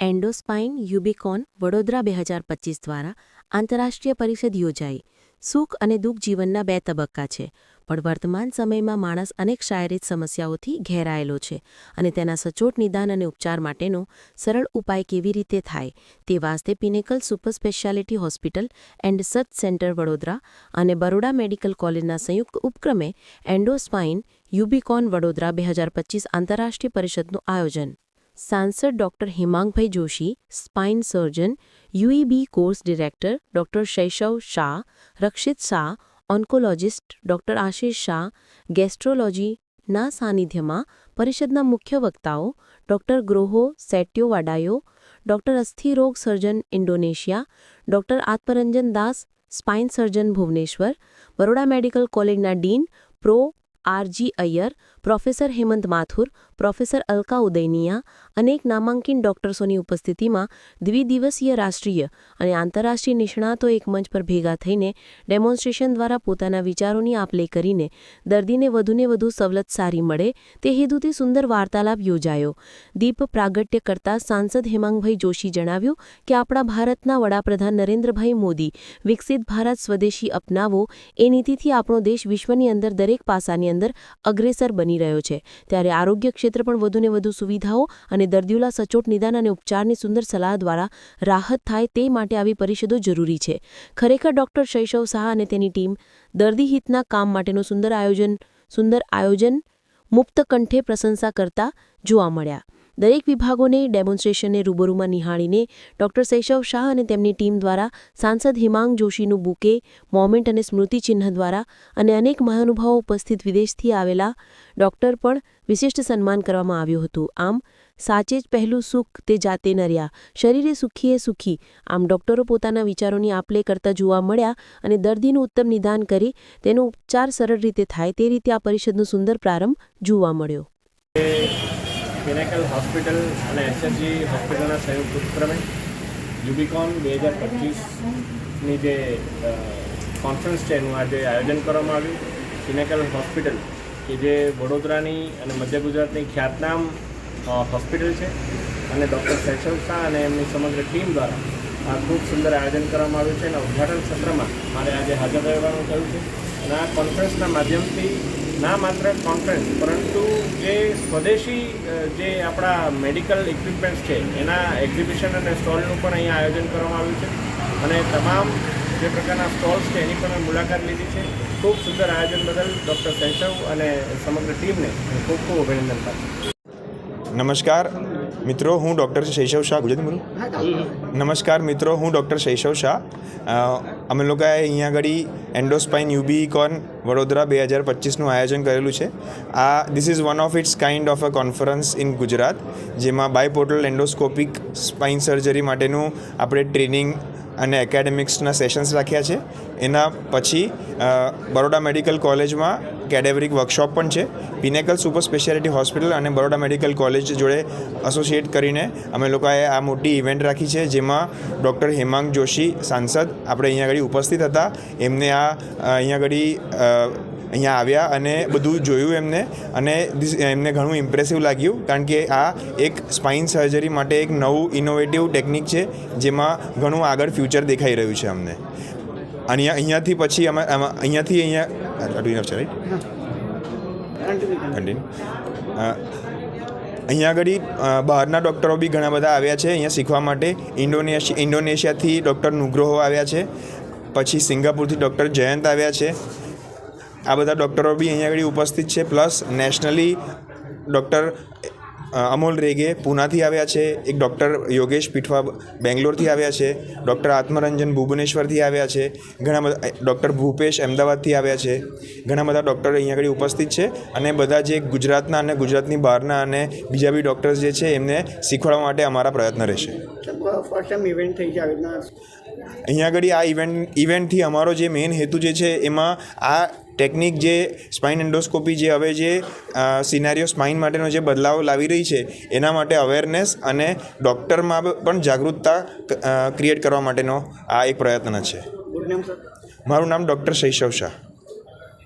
એન્ડોસ્પાઇન યુબિકોન વડોદરા બે હજાર પચીસ દ્વારા આંતરરાષ્ટ્રીય પરિષદ યોજાઈ. સુખ અને દુઃખ જીવનના બે તબક્કા છે, પણ વર્તમાન સમયમાં માણસ અનેક શારીરિક સમસ્યાઓથી ઘેરાયેલો છે અને તેના સચોટ નિદાન અને ઉપચાર માટેનો સરળ ઉપાય કેવી રીતે થાય તે વાસ્તે pinnacle super speciality hospital and search centre Vadodara અને બરોડા મેડિકલ કોલેજના સંયુક્ત ઉપક્રમે એન્ડોસ્પાઇન યુબિકોન વડોદરા બે હજાર પચીસ આંતરરાષ્ટ્રીય પરિષદનું આયોજન. સાંસદ doctor Himangbhai Joshi, spine surgeon UEB course director doctor Shaishav Shah, Rakshit Shah, oncologist doctor Ashish Shah, ગેસ્ટ્રોલોજીના સાનિધ્યમાં પરિષદના મુખ્ય વક્તાઓ doctor Groho Setyo Wadayo doctor અસ્થિરોગ surgeon Indonesia, doctor Atmaranjan Das, spine surgeon Bhubaneswar, Baroda medical કોલેજના dean, prof R G Iyer, professor Hemant Mathur, professor Alka Udainiya અનેક નામાંકિન ડોક્ટર્સોની ઉપસ્થિતિમાં દ્વિદિવસીય રાષ્ટ્રીય અને આંતરરાષ્ટ્રીય નિષ્ણાતો એક મંચ પર ભેગા થઈને ડેમોન્સ્ટ્રેશન દ્વારા પોતાના વિચારોની આપ કરીને દર્દીને વધુને વધુ સવલત સારી મળે તે હેતુથી સુંદર વાર્તાલાપ યોજાયો. દીપ પ્રાગટ્ય કરતા સાંસદ હેમાંગભાઈ જોશી જણાવ્યું કે, આપણા ભારતના વડાપ્રધાન નરેન્દ્રભાઈ મોદી વિકસિત ભારત સ્વદેશી અપનાવો, એ નીતિથી આપણો દેશ વિશ્વની અંદર દરેક પાસાની અંદર અગ્રેસર બની રહ્યો છે. ત્યારે આરોગ્ય ક્ષેત્ર પણ વધુને વધુ સુવિધાઓ અને દર્દીઓના સચોટ નિદાન અને ઉપચારની સુંદર સલાહ દ્વારા રાહત થાય તે માટે આવી પરિષદો જરૂરી છે. ખરેખર ડોક્ટર શૈશવ શાહ અને તેની ટીમ દર્દી હિતના કામ માટેનું સુંદર આયોજન સુંદર આયોજન મુક્ત કંઠે પ્રશંસા કરતા જોવા મળ્યા. દરેક વિભાગોને ડેમોન્સ્ટ્રેશનને રૂબરૂમાં નિહાળીને ડોક્ટર શૈશવ શાહ અને તેમની ટીમ દ્વારા સાંસદ હિમાંગ જોશીનું બુકે, મોમેન્ટ અને સ્મૃતિચિહ્ન દ્વારા અને અનેક મહાનુભાવો ઉપસ્થિત વિદેશથી આવેલા ડોક્ટર પણ વિશિષ્ટ સન્માન કરવામાં આવ્યું હતું. આમ, સાચે જ પહેલું સુખ તે જાતે નર્યા, શરીરે સુખીએ સુખી. આમ, ડોક્ટરો પોતાના વિચારોની આપલે કરતા જોવા મળ્યા અને દર્દીનું ઉત્તમ નિદાન કરી તેનો ઉપચાર સરળ રીતે થાય તે રીતે આ પરિષદનો સુંદર પ્રારંભ જોવા મળ્યો. પિનેકલ હોસ્પિટલ અને એસએસજી હોસ્પિટલના સંયુક્ત ઉપક્રમે યુબિકોન બે હજાર પચીસની જે કોન્ફરન્સ છે, એનું આજે આયોજન કરવામાં આવ્યું. પિનેકલ હોસ્પિટલ કે જે વડોદરાની અને મધ્ય ગુજરાતની ખ્યાતનામ હોસ્પિટલ છે. અને ડૉક્ટર શૈશવ શાહ અને એમની સમગ્ર ટીમ દ્વારા આ ખૂબ સુંદર આયોજન કરવામાં આવ્યું છે. અને ઉદઘાટન સત્રમાં મારે આજે હાજર રહેવાનું થયું છે. આ કોન્ફરન્સના માધ્યમથી, ના માત્ર કોન્ફરન્સ પરંતુ જે સ્વદેશી જે આપણા મેડિકલ ઇક્વિપમેન્ટ્સ છે, એના એક્ઝિબિશન અને સ્ટોલનું પણ અહીંયા આયોજન કરવામાં આવ્યું છે. અને તમામ જે પ્રકારના સ્ટોલ્સ છે, એની પણ મુલાકાત લીધી છે. ખૂબ સુંદર આયોજન બદલ ડૉક્ટર સેન્સવ અને સમગ્ર ટીમને ખૂબ ખૂબ અભિનંદન પાઠવું નમસ્કાર. મિત્રો, હું ડૉક્ટર શૈશવ શાહ ગુજરાતી બોલું? નમસ્કાર મિત્રો, હું ડૉક્ટર શૈશવ શાહ. અમે લોકોએ અહીંયા આગળ એન્ડોસ્પાઇન યુબીકોન વડોદરા બે હજાર પચીસનું આયોજન કરેલું છે. આ this is one of its kind of a conference in Gujarat, જેમાં બાયપોર્ટલ એન્ડોસ્કોપિક સ્પાઇન સર્જરી માટેનું આપણે ટ્રેનિંગ અને એકેડેમિક્સના સેશન્સ રાખ્યા છે. એના પછી બરોડા મેડિકલ કોલેજમાં કેડેવરિક વર્કશોપ પણ છે. પિનેકલ સુપર સ્પેશિયાલિટી હોસ્પિટલ અને બરોડા મેડિકલ કોલેજ જોડે એસોસિએટ કરીને અમે લોકોએ આ મોટી ઇવેન્ટ રાખી છે, જેમાં ડૉક્ટર હેમાંગ જોશી સાંસદ આપણે અહીંયા આગળ ઉપસ્થિત હતા. એમને આ અહીંયા આગળ અહીંયા આવ્યા અને બધું જોયું એમને અને એમને ઘણું ઇમ્પ્રેસિવ લાગ્યું કારણ કે આ એક સ્પાઇન સર્જરી માટે એક નવું ઇનોવેટિવ ટેકનિક છે જેમાં ઘણું આગળ ફ્યુચર દેખાઈ રહ્યું છે અમને. અને અહીંયા અહીંયાથી પછી અમે અહીંયાથી અહીંયા અહીંયા આગળ બહારના ડૉક્ટરો બી ઘણા બધા આવ્યા છે અહીંયા શીખવા માટે. ઇન્ડોનેશિયા ઇન્ડોનેશિયાથી ડૉક્ટર નુગ્રોહો આવ્યા છે. પછી સિંગાપુરથી ડૉક્ટર જયંત આવ્યા છે. આ બધા ડૉક્ટરો બી અહીંયા આગળ ઉપસ્થિત છે. Plus nationally doctor Amol Rege પૂનાથી આવ્યા છે. એક ડૉક્ટર યોગેશ પીઠવા બેંગ્લોરથી આવ્યા છે. ડૉક્ટર આત્મરંજન ભુવનેશ્વરથી આવ્યા છે. ઘણા બધા ડૉક્ટર ભૂપેશ અમદાવાદથી આવ્યા છે. ઘણા બધા ડૉક્ટર અહીંયા આગળ ઉપસ્થિત છે અને બધા જે ગુજરાતના અને ગુજરાતની બહારના અને બીજા બી ડૉક્ટર્સ જે છે એમને શીખવાડવા માટે અમારા પ્રયત્ન રહેશે. અહીંયા આગળ આ ઇવેન્ટ ઇવેન્ટથી અમારો જે મેઇન હેતુ જે છે એમાં આ ટેકનિક જે સ્પાઇન એન્ડોસ્કોપી જે હવે જે સિનારીઓ સ્પાઇન માટેનો જે બદલાવ લાવી રહી છે એના માટે અવેરનેસ અને ડૉક્ટરમાં પણ જાગૃતતા ક્રિએટ કરવા માટેનો આ એક પ્રયત્ન છે. મારું નામ ડૉક્ટર શૈશવ શાહ.